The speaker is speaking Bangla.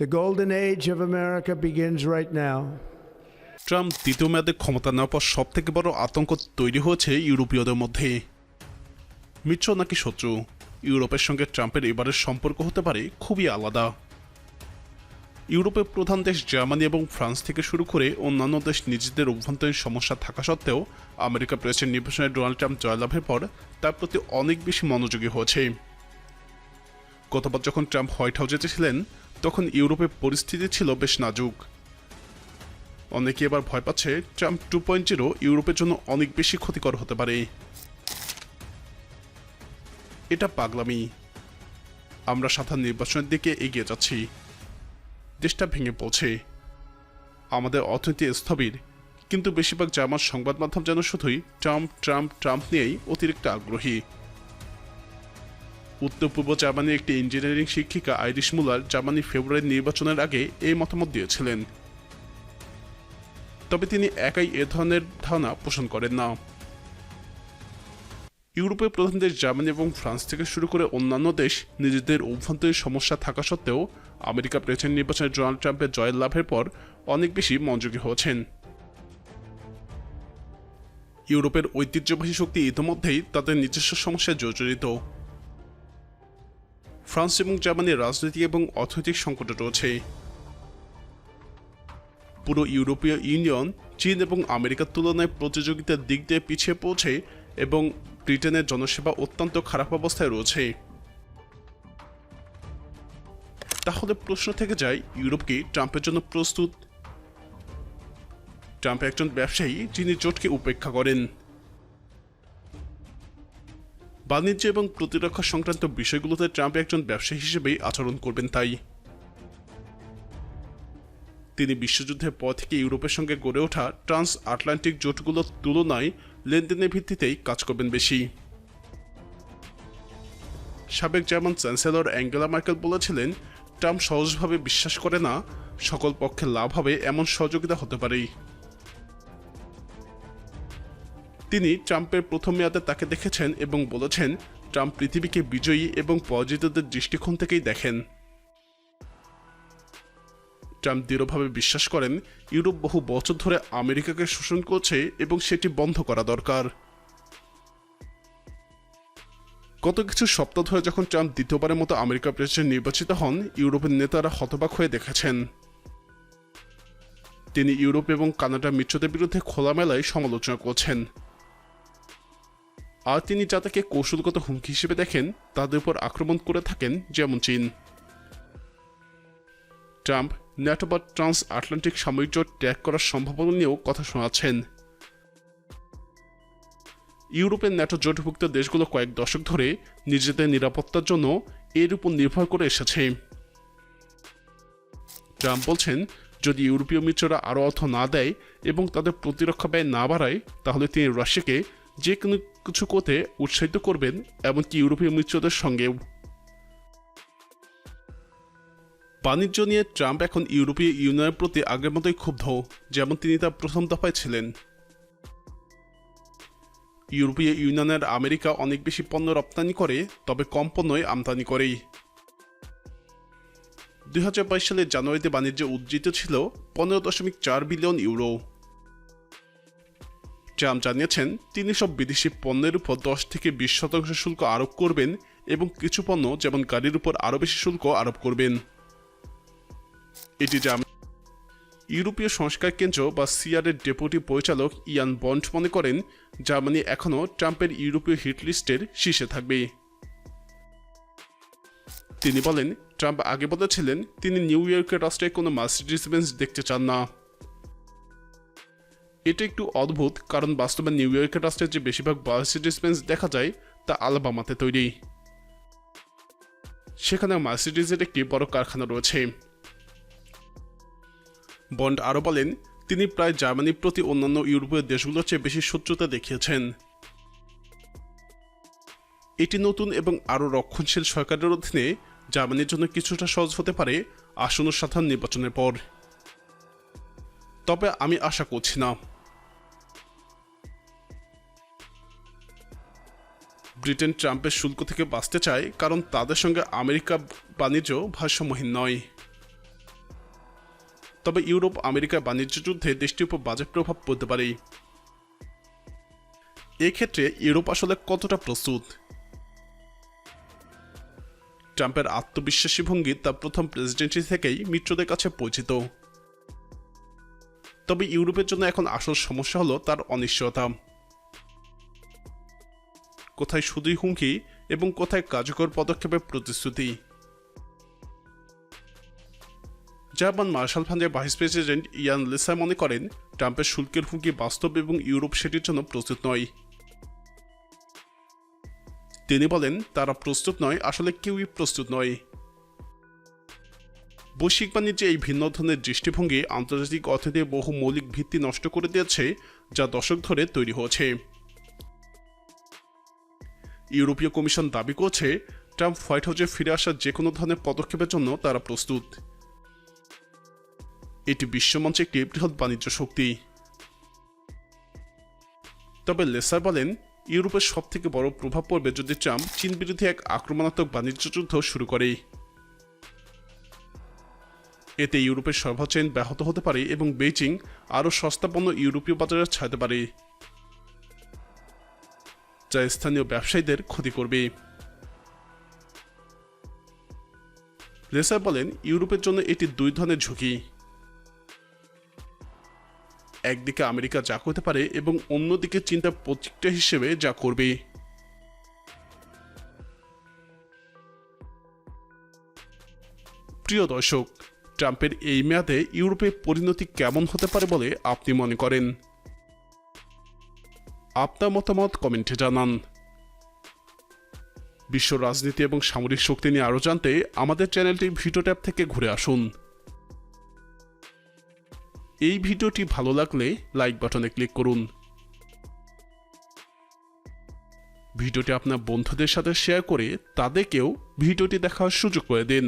The golden age of America begins right now. Trump দ্বিতীয় মেয়াদে ক্ষমতা নেওয়ার পর সব থেকে বড় আতঙ্ক তৈরি হয়েছে ইউরোপীয়দের মধ্যে। মিত্র নাকি শত্রু? ইউরোপের সঙ্গে ট্রাম্পের এবারের সম্পর্ক হতে পারে খুবই আলাদা। ইউরোপের প্রধান দেশ জার্মানি এবং ফ্রান্স থেকে শুরু করে অন্যান্য দেশ নিজেদের অভ্যন্তরীণ সমস্যা থাকা সত্ত্বেও আমেরিকা প্রেসিডেন্ট নির্বাচনে ডোনাল্ড ট্রাম্প জয়লাভের পর তার প্রতি অনেক বেশি মনোযোগী হয়েছে। গতবার যখন ট্রাম্প হোয়াইট হাউসে ছিলেন তখন ইউরোপে পরিস্থিতি ছিল বেশ নাজুক। অনেকে এবার ভয় পাচ্ছে ট্রাম্প টু পয়েন্ট জিরো ইউরোপের জন্য অনেক বেশি ক্ষতিকর হতে পারে। এটা পাগলামি। আমরা সাধারণ নির্বাচনের দিকে এগিয়ে যাচ্ছি। দেশটা ভেঙে পড়ছে। আমাদের অর্থনীতি স্থবির, কিন্তু বেশিরভাগ জার্মান সংবাদ মাধ্যম যেন শুধুই ট্রাম্প ট্রাম্প ট্রাম্প নিয়েই অতিরিক্ত আগ্রহী। উত্তর পূর্ব জার্মানির একটি ইঞ্জিনিয়ারিং শিক্ষিকা আইরিশ মুলার জার্মানি ফেব্রুয়ারি নির্বাচনের আগে এই মতামত দিয়েছিলেন। তবে তিনি একাই এ ধরনের ধারণা পোষণ করেন না। ইউরোপের প্রধান দেশ জার্মানি এবং ফ্রান্স থেকে শুরু করে অন্যান্য দেশ নিজেদের অভ্যন্তরীণ সমস্যা থাকা সত্ত্বেও আমেরিকা প্রেসিডেন্ট নির্বাচনে ডোনাল্ড ট্রাম্পের জয়ের লাভের পর অনেক বেশি মনোযোগী হয়েছেন। ইউরোপের ঐতিহ্যবাহী শক্তি ইতিমধ্যেই তাদের নিজস্ব সমস্যায় জর্জরিত। ফ্রান্স এবং জার্মানির রাজনৈতিক এবং অর্থনৈতিক সংকটে রয়েছে। পুরো ইউরোপীয় ইউনিয়ন, চীন এবং আমেরিকার তুলনায় প্রতিযোগিতার দিক দিয়ে পিছিয়ে পৌঁছে এবং ব্রিটেনের জনসেবা অত্যন্ত খারাপ অবস্থায় রয়েছে। তাহলে প্রশ্ন থেকে যায়, ইউরোপ কি ট্রাম্পের জন্য প্রস্তুত? ট্রাম্প একজন ব্যবসায়ী, যিনি জোটকে উপেক্ষা করেন। বাণিজ্য এবং প্রতিরক্ষা সংক্রান্ত বিষয়গুলোতে ট্রাম্প একজন ব্যবসায়ী হিসেবেই আচরণ করবেন তাই। তিনি বিশ্বযুদ্ধের পর থেকে ইউরোপের সঙ্গে গড়ে ওঠা ট্রান্স আটলান্টিক জোটগুলোর তুলনায় লেনদেনের ভিত্তিতেই কাজ করবেন বেশি। সাবেক জার্মান চ্যান্সেলর অ্যাঙ্গেলা মার্কেল বলেছিলেন, ট্রাম্প সহজভাবে বিশ্বাস করে না, সকল পক্ষে লাভ হবে এমন সহযোগিতা হতে পারে তিনি ট্রাম্পের প্রথম মেয়াদে তাকে দেখেছেন এবং বলেছেন, ট্রাম্প পৃথিবীকে বিজয়ী এবং পরাজিতদের দৃষ্টিকোণ থেকেই দেখেন। ট্রাম্প দৃঢ়ভাবে বিশ্বাস করেন, ইউরোপ বহু বছর ধরে আমেরিকাকে শোষণ করছে এবং সেটি বন্ধ করা দরকার। গত কিছু সপ্তাহ ধরে যখন ট্রাম্প দ্বিতীয়বারের মতো আমেরিকা প্রেসিডেন্ট নির্বাচিত হন, ইউরোপের নেতারা হতবাক হয়ে দেখেছেন। তিনি ইউরোপ এবং কানাডার মিত্রদের বিরুদ্ধে খোলামেলায় সমালোচনা করছেন। আর তিনি যা তাকে কৌশলগত হুমকি হিসেবে দেখেন, তাদের উপর আক্রমণ করে থাকেন যেমন চীন। ট্রাম্প ন্যাটো বা ট্রান্স আটলান্টিক সামরিক জোট ত্যাগ করার সম্ভাবনা নিয়েও কথা শোনাচ্ছেন। ইউরোপের ন্যাটো জোটভুক্ত দেশগুলো কয়েক দশক ধরে নিজেদের নিরাপত্তার জন্য এর উপর নির্ভর করে এসেছে। ট্রাম্প বলছেন, যদি ইউরোপীয় মিত্ররা আরও অর্থ না দেয় এবং তাদের প্রতিরক্ষা ব্যয় না বাড়ায়, তাহলে তিনি রাশিয়াকে যে কোনো কিছু করতে উৎসাহিত করবেন, এমনকি ইউরোপীয় মিত্রদের সঙ্গেও। বাণিজ্য নিয়ে ট্রাম্প এখন ইউরোপীয় ইউনিয়নের প্রতি আগের মতোই ক্ষুব্ধ, যেমন তিনি তার প্রথম দফায় ছিলেন। ইউরোপীয় ইউনিয়নের আমেরিকা অনেক বেশি পণ্য রপ্তানি করে, তবে কম পণ্যই আমদানি করেই। দুই সালের জানুয়ারিতে বাণিজ্য উজ্জিত ছিল পনেরো দশমিক চার বিলিয়ন ইউরো। ট্রাম্প জানিয়েছেন, তিনি সব বিদেশি পণ্যের উপর দশ থেকে বিশ শতাংশ শুল্ক আরোপ করবেন এবং কিছু পণ্য, যেমন গাড়ির উপর আরও বেশি শুল্ক আরোপ করবেন। এটি জাম ইউরোপীয় সংস্কার কেন্দ্র বা সিআরের ডেপুটি পরিচালক ইয়ান বন্ড মনে করেন, জার্মানি এখনও ট্রাম্পের ইউরোপীয় হিটলিস্টের শীর্ষে থাকবে। তিনি বলেন, ট্রাম্প আগে বলেছিলেন, তিনি নিউ ইয়র্কের রাষ্ট্রে কোনো মার্সিডিস দেখতে চান না। এটা একটু অদ্ভুত, কারণ বাস্তবে নিউ ইয়র্কের রাষ্ট্রে যে বেশিরভাগ মার্সিডিস বেঞ্চ দেখা যায়, তা আলাবামাতে তৈরি। সেখানে মার্সিডিজের একটি বড় কারখানা রয়েছে। বন্ড আরও বলেন, তিনি প্রায় জার্মানির প্রতি অন্যান্য ইউরোপীয় দেশগুলোর চেয়ে বেশি শত্রুতা দেখিয়েছেন। এটি নতুন এবং আরও রক্ষণশীল সরকারের অধীনে জার্মানির জন্য কিছুটা সহজ হতে পারে আসন্ন সাধারণ নির্বাচনের পর। তবে আমি আশা করছি না। ব্রিটেন ট্রাম্পের শুল্ক থেকে বাঁচতে চায়, কারণ তাদের সঙ্গে আমেরিকা বাণিজ্য ভারসাম্যহীন নয়। তবে ইউরোপ আমেরিকা বাণিজ্য যুদ্ধে দেশটির উপর বাজে প্রভাব পড়তে পারে। এক্ষেত্রে ইউরোপ আসলে কতটা প্রস্তুত? ট্রাম্পের আত্মবিশ্বাসী ভঙ্গি তার প্রথম প্রেসিডেন্সি থেকেই মিত্রদের কাছে পরিচিত। তবে ইউরোপের জন্য এখন আসল সমস্যা হলো তার অনিশ্চয়তা। কোথায় শুধুই হুমকি এবং কোথায় কার্যকর পদক্ষেপের প্রতিশ্রুতি। জার্মান মার্শাল ফান্ডের ভাইস প্রেসিডেন্ট ইয়ান লিসা মনে করেন, ট্রাম্পের শুল্কের হুমকি বাস্তব এবং ইউরোপ সেটির জন্য প্রস্তুত নয়। তিনি বলেন, তারা প্রস্তুত নয়, আসলে কেউই প্রস্তুত নয়। বৈশ্বিক বাণিজ্যে এই ভিন্ন ধরনের দৃষ্টিভঙ্গি আন্তর্জাতিক অর্থনীতির বহু মৌলিক ভিত্তি নষ্ট করে দিয়েছে, যা দশক ধরে তৈরি হয়েছে। ইউরোপীয় কমিশন দাবি করছে, ট্রাম্প হোয়াইট হাউসে ফিরে আসার যে কোনো ধরনের পদক্ষেপের জন্য তারা প্রস্তুত। এটি বিশ্বমঞ্চে একটি বৃহৎ বাণিজ্য শক্তি। তবে লেসার বলেন, ইউরোপের সব থেকে বড় প্রভাব পড়বে যদি ট্রাম্প চীন বিরোধী এক আক্রমণাত্মক বাণিজ্য যুদ্ধ শুরু করে। এতে ইউরোপের সরবরাহ ব্যাহত হতে পারে এবং বেইজিং আরও সস্তা পণ্য ইউরোপীয় বাজারে ছাড়তে পারে। যা স্থানীয় ব্যবসায়ীদের ক্ষতি করবে। লেসার বলেন, ইউরোপের জন্য এটি দুই ধরনের ঝুঁকি। একদিকে আমেরিকা যা করতে পারে এবং অন্যদিকে চিন্তা প্রতিক্রিয়া হিসেবে যা করবে। প্রিয় দর্শক, ট্রাম্পের এই মেয়াদে ইউরোপে পরিণতি কেমন হতে পারে বলে আপনি মনে করেন? আপনার মতামত কমেন্টে জানান। বিশ্ব রাজনীতি এবং সামরিক শক্তি নিয়ে আরও জানতে আমাদের চ্যানেলটি ভিডিও ট্যাব থেকে ঘুরে আসুন। এই ভিডিওটি ভালো লাগলে লাইক বাটনে ক্লিক করুন। ভিডিওটি আপনার বন্ধুদের সাথে শেয়ার করে তাদেরকেও ভিডিওটি দেখার সুযোগ করে দিন।